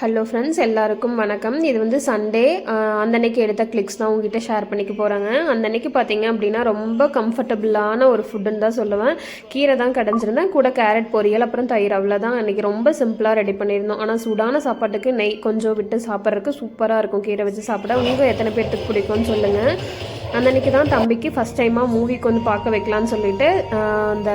Hello friends எல்லாருக்கும் வணக்கம். இது வந்து சண்டே அந்தன்னைக்கு எடுத்த கிளிக்ஸ் தான் உங்ககிட்ட ஷேர் பண்ணிக்க போகிறாங்க அந்தன்னைக்கு பார்த்தீங்க அப்படின்னா ரொம்ப கம்ஃபர்டபுளான ஒரு ஃபுட்டுன்னு தான் சொல்லுவேன். கீரை தான் கடைஞ்சிருந்தேன். கூட கேரட் பொரியல் அப்புறம் தயிர் அவ்வளோதான் அன்றைக்கி ரொம்ப சிம்பிளாக ரெடி பண்ணியிருந்தோம். ஆனால் சூடான சாப்பாட்டுக்கு நெய் கொஞ்சம் விட்டு சாப்பிட்றதுக்கு சூப்பராக இருக்கும் கீரை வச்சு சாப்பிட உங்கள் எத்தனை பேர்த்துக்கு பிடிக்கும்னு சொல்லுங்கள் அன்னைக்கு தான் தம்பிக்கு ஃபஸ்ட் டைமாக மூவிக்கு வந்து பார்க்க வைக்கலான்னு சொல்லிட்டு அந்த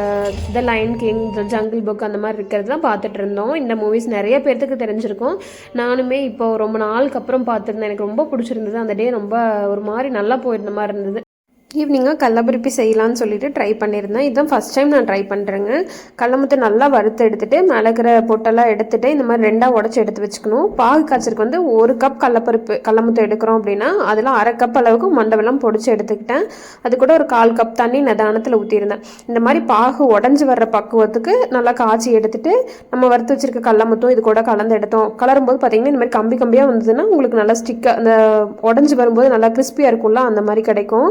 the lion king the jungle book அந்த மாதிரி இருக்கிறது தான் பார்த்துட்டு இருந்தோம். இந்த மூவிஸ் நிறைய பேர்த்துக்கு தெரிஞ்சிருக்கும். நானுமே இப்போ ரொம்ப நாளுக்கு அப்புறம் பார்த்துருந்தேன். எனக்கு ரொம்ப பிடிச்சிருந்தது. அந்த டே ரொம்ப ஒரு மாதிரி நல்லா போயிருந்த மாதிரி இருந்தது. ஈவினிங்காக கள்ளப்பருப்பி செய்யலான்னு சொல்லிட்டு ட்ரை பண்ணியிருந்தேன். இதுதான் ஃபஸ்ட் டைம் நான் ட்ரை பண்ணுறேங்க கடலமுத்து நல்லா வறுத்து எடுத்துகிட்டு மேலே பொட்டெல்லாம் எடுத்துகிட்டு இந்த மாதிரி ரெண்டாக உடச்சி எடுத்து வச்சுக்கணும். பாகு காய்ச்சலுக்கு வந்து ஒரு கப் கடலப்பருப்பு கடலமுத்து எடுக்கிறோம் அப்படின்னா அதில் அரை கப் அளவுக்கு மண்டபெல்லாம் பொடிச்சு எடுத்துக்கிட்டேன். அது கூட ஒரு கால் கப் தண்ணி நிதானத்தில் ஊற்றிருந்தேன் இந்த மாதிரி பாகு உடஞ்சி வர்ற பக்குவத்துக்கு நல்லா காய்ச்சி எடுத்துகிட்டு நம்ம வறுத்து வச்சிருக்க கடலமுத்தும் இது கூட கலந்து எடுத்தோம். கலரும் போது பார்த்தீங்கன்னா இந்த மாதிரி கம்பி கம்பியாக வந்ததுன்னா உங்களுக்கு நல்லா ஸ்டிக்காக அந்த உடஞ்சி வரும்போது நல்லா கிறிஸ்பியாக இருக்கும்ல அந்த மாதிரி கிடைக்கும்.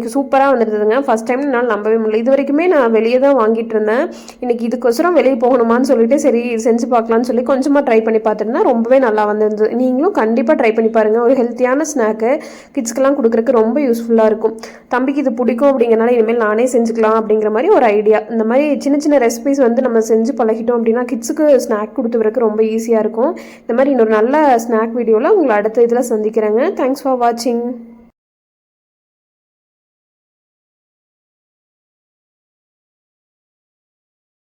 இன்றைக்கி சூப்பராக வந்துருந்ததுங்க. ஃபஸ்ட் டைம் என்னால் நம்பவே முடியல. இது வரைக்குமே நான் வெளியே தான் வாங்கிட்டு இருந்தேன். இன்னைக்கு இதுக்கொசரம் வெளியே போகணுமான்னு சொல்லிட்டு சரி செஞ்சு பார்க்கலான்னு சொல்லி கொஞ்சமாக ட்ரை பண்ணி பார்த்துருந்தேன். ரொம்பவே நல்லா வந்திருந்தது நீங்களும் கண்டிப்பாக ட்ரை பண்ணி பாருங்கள் ஒரு ஹெல்த்தியான ஸ்நாக்கு கிட்ஸ்க்கெலாம் கொடுக்குறக்கு ரொம்ப யூஸ்ஃபுல்லாக இருக்கும். தம்பிக்கு இது பிடிக்கும் அப்படிங்கிறனால இனிமேல் நானே செஞ்சுக்கலாம் அப்படிங்கிற மாதிரி ஒரு ஐடியா இந்த மாதிரி சின்ன சின்ன ரெசிபிஸ் வந்து நம்ம செஞ்சு பழகிட்டோம் அப்படின்னா கிட்ஸுக்கு ஸ்நாக் கொடுத்து வரக்கு ரொம்ப ஈஸியாக இருக்கும். இந்த மாதிரி இன்னொரு நல்ல ஸ்நாக் வீடியோவில் உங்களை அடுத்த இதில் சந்திக்கிறேங்க. தேங்க்ஸ் ஃபார் வாட்சிங்